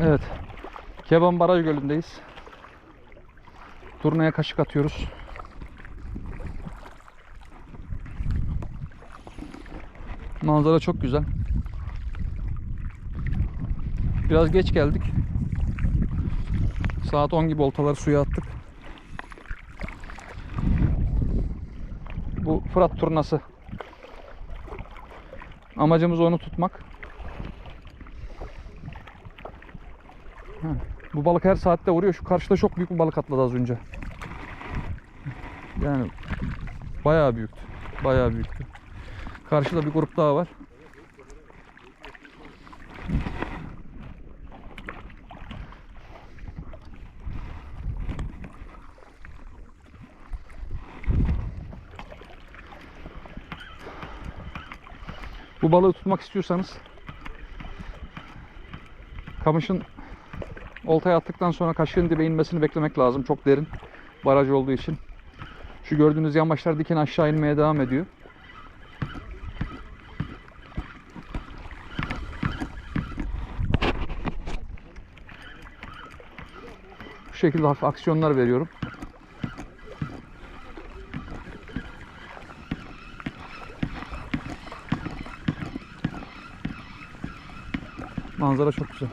Evet. Keban Baraj Gölü'ndeyiz. Turnaya kaşık atıyoruz. Manzara çok güzel. Biraz geç geldik. Saat 10 gibi oltaları suya attık. Bu Fırat turnası. Amacımız onu tutmak. Bu balık her saatte vuruyor. Şu karşıda çok büyük bir balık atladı az önce. Yani bayağı büyüktü. Bayağı büyüktü. Karşıda bir grup daha var. Bu balığı tutmak istiyorsanız kamışın oltaya attıktan sonra kaşığın dibe inmesini beklemek lazım. Çok derin baraj olduğu için. Şu gördüğünüz yamaçlar diken aşağı inmeye devam ediyor. Bu şekilde hafif aksiyonlar veriyorum. Manzara çok güzel.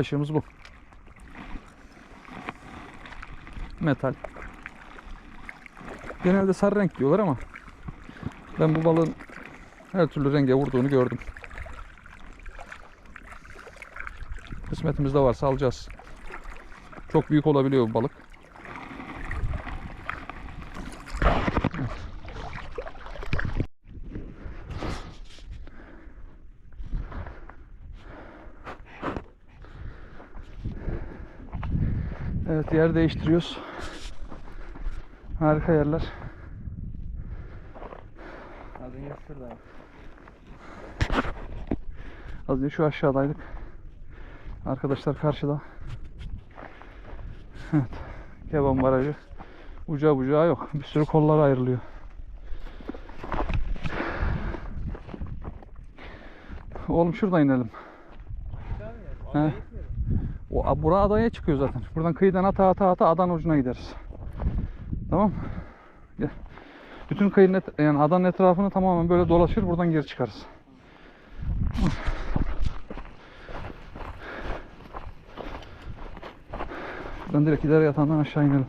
Kaşığımız bu. Metal. Genelde sarı renk diyorlar ama ben bu balığın her türlü renge vurduğunu gördüm. Kısmetimizde varsa alacağız. Çok büyük olabiliyor bu balık. Evet yer değiştiriyoruz. Harika yerler. Az önce şuradayım. Az önce şu aşağıdaydık. Arkadaşlar karşıda. Evet. Keban barajı. Ucağı bucağı yok. Bir sürü kollar ayrılıyor. Oğlum şuradan inelim. He. O bura adaya çıkıyor zaten. Buradan kıyıdan ata ata ata adanın ucuna gideriz. Tamam. Bütün kıyının et, yani adanın etrafını tamamen böyle dolaşır buradan geri çıkarız. Buradan direkt ileri yatağından aşağı inelim.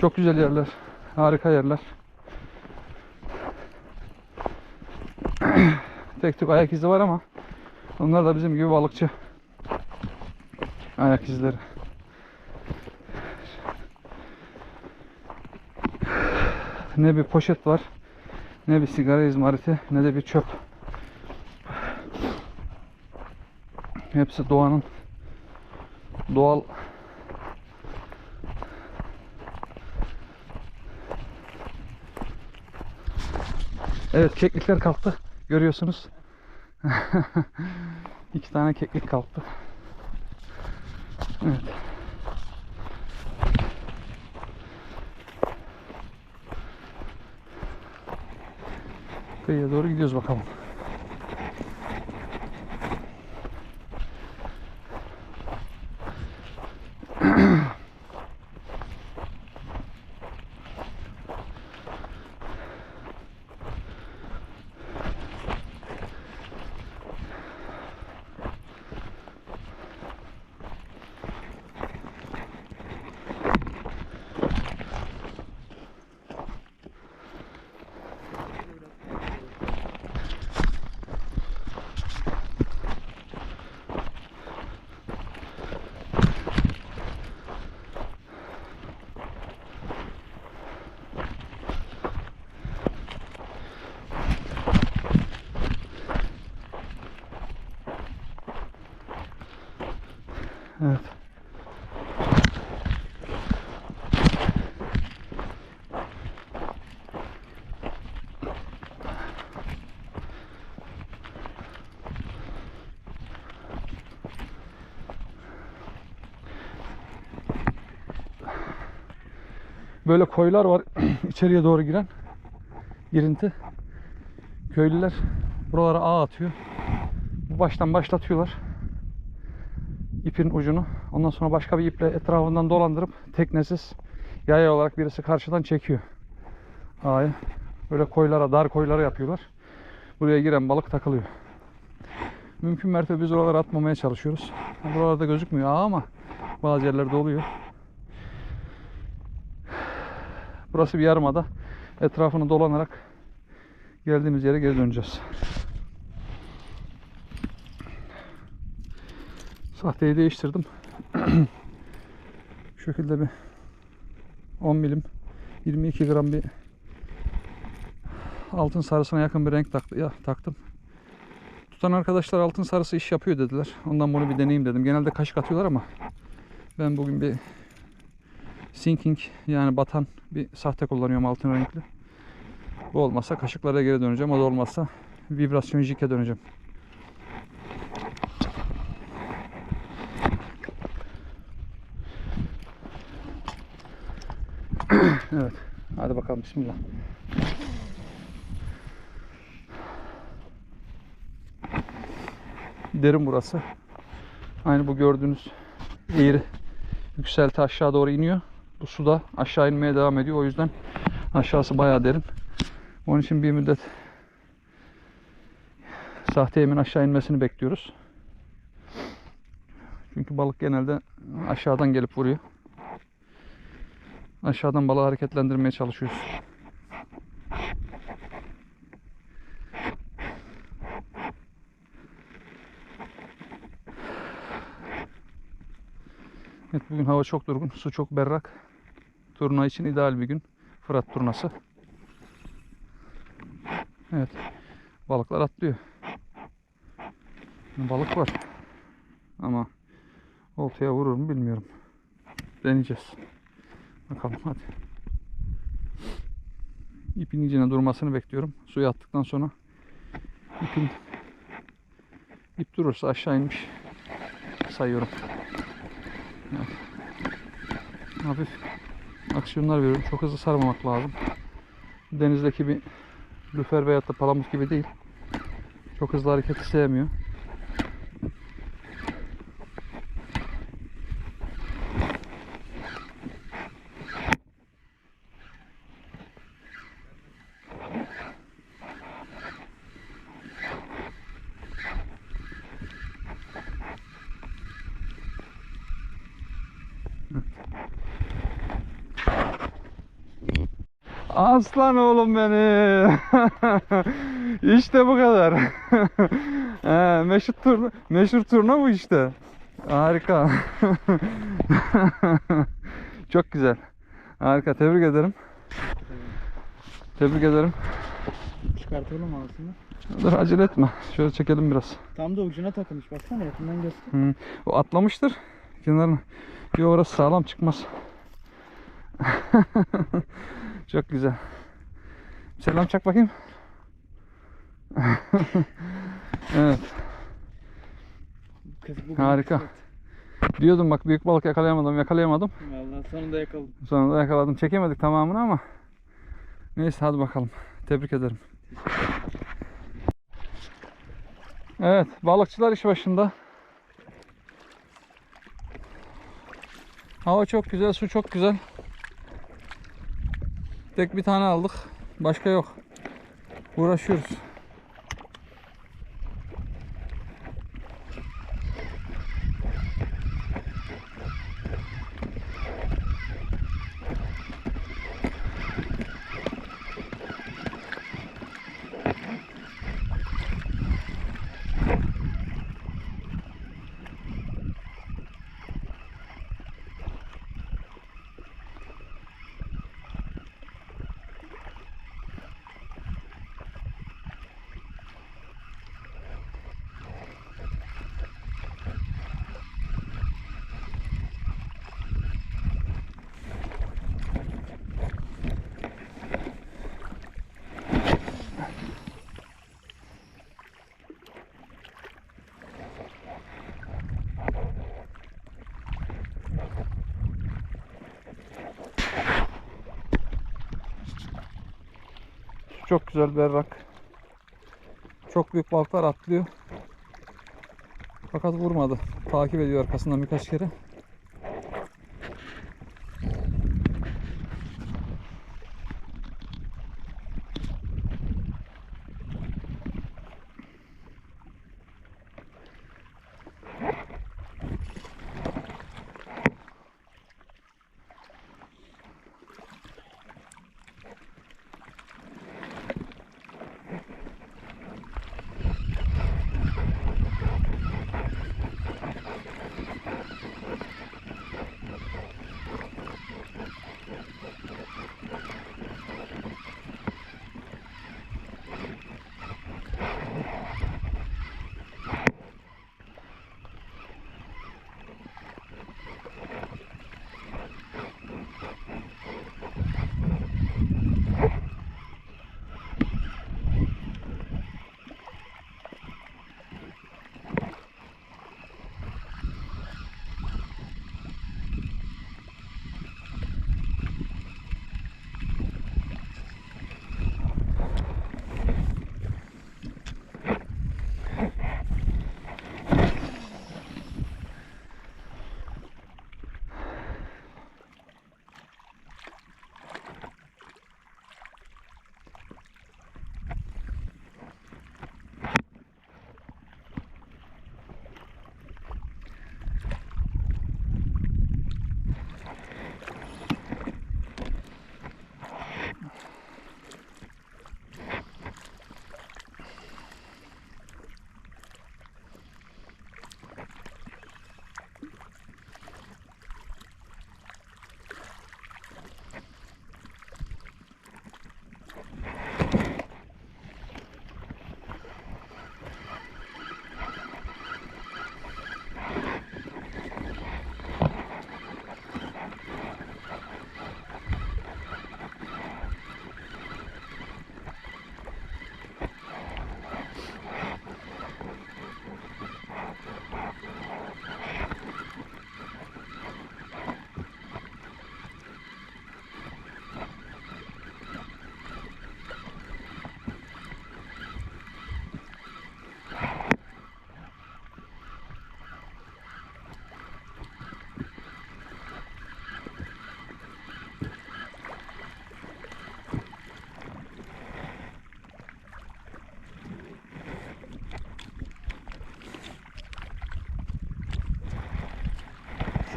Çok güzel yerler. Harika yerler. Tek tük ayak izi var ama onlar da bizim gibi balıkçı ayak izleri. Ne bir poşet var, ne bir sigara izmariti, ne de bir çöp. Hepsi doğanın doğal Evet keklikler kalktı. Görüyorsunuz. İki tane keklik kalktı. Evet. Kıyıya doğru gidiyoruz bakalım. Böyle koylar var içeriye doğru giren girinti. Köylüler buralara ağ atıyor. Bu baştan başlatıyorlar. İpin ucunu. Ondan sonra başka bir iple etrafından dolandırıp teknesiz yaya olarak birisi karşıdan çekiyor. Ağayı. Böyle koylara, dar koylara yapıyorlar. Buraya giren balık takılıyor. Mümkün mertebe biz oralara atmamaya çalışıyoruz. Buralarda gözükmüyor ağ ama bazı yerlerde oluyor. Burası bir yarımada. Etrafını dolanarak geldiğimiz yere geri döneceğiz. Sahteyi değiştirdim. Şu şekilde bir 10 milim 22 gram bir altın sarısına yakın bir renk taktı, ya, taktım. Tutan arkadaşlar altın sarısı iş yapıyor dediler. Ondan bunu bir deneyeyim dedim. Genelde kaşık atıyorlar ama ben bugün bir sinking yani batan bir sahte kullanıyorum altın renkli. Bu olmazsa kaşıklara geri döneceğim. O da olmazsa vibrasyon jike döneceğim. evet. Hadi bakalım bismillah. Derin burası. Aynı bu gördüğünüz eğri yükselti aşağı doğru iniyor. Bu suda aşağı inmeye devam ediyor. O yüzden aşağısı bayağı derin. Onun için bir müddet sahte yemin aşağı inmesini bekliyoruz. Çünkü balık genelde aşağıdan gelip vuruyor. Aşağıdan balığı hareketlendirmeye çalışıyoruz. Evet bugün hava çok durgun, su çok berrak. Turna için ideal bir gün. Fırat turnası. Evet. Balıklar atlıyor. Balık var. Ama oltaya vurur mu bilmiyorum. Deneyeceğiz. Bakalım hadi. İpin icine durmasını bekliyorum. Suya attıktan sonra ipin ip durursa aşağı inmiş sayıyorum. Hafif aksiyonlar veriyorum. Çok hızlı sarmamak lazım. Denizdeki bir lüfer veyahut da palamut gibi değil. Çok hızlı hareket sevmiyor. Aslan oğlum benim. işte bu kadar. He, meşhur turna, meşhur turna bu işte. Harika. Çok güzel. Harika. Tebrik ederim. Tebrik ederim. Çıkartalım ağzını. Dur acele etme. Şöyle çekelim biraz. Tam da ucuna takılmış. Baksana yakından göster. Hı. O atlamıştır. Kenarına. Yok orası sağlam çıkmaz. Çok güzel. Selam çak bakayım. evet. Kız bugün Harika. Diyordum bak büyük balık yakalayamadım yakalayamadım. Vallahi sonunda yakaladım. Sonunda yakaladım. Çekemedik tamamını ama. Neyse hadi bakalım. Tebrik ederim. Evet balıkçılar iş başında. Hava çok güzel, su çok güzel. Tek bir tane aldık. Başka yok. Uğraşıyoruz. Çok güzel berrak. Çok büyük balıklar atlıyor. Fakat vurmadı. Takip ediyor arkasından birkaç kere.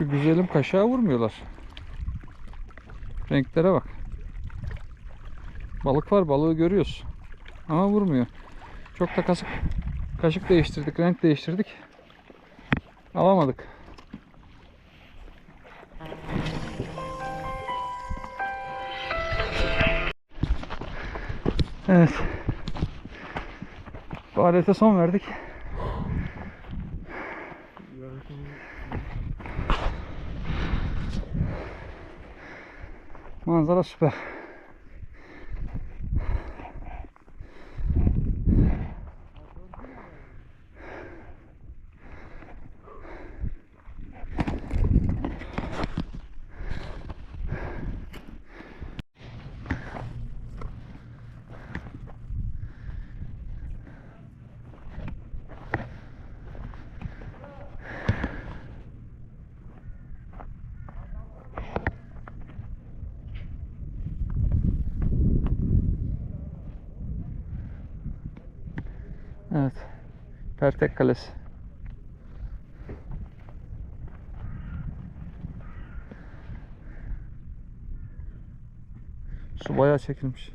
Şu güzelim kaşığa vurmuyorlar. Renklere bak. Balık var, balığı görüyoruz. Ama vurmuyor. Çok da kasık kaşık değiştirdik, renk değiştirdik. Alamadık. Evet. Faaliyete son verdik. Manzara süper. Evet. Pertek Kalesi. Su bayağı çekilmiş.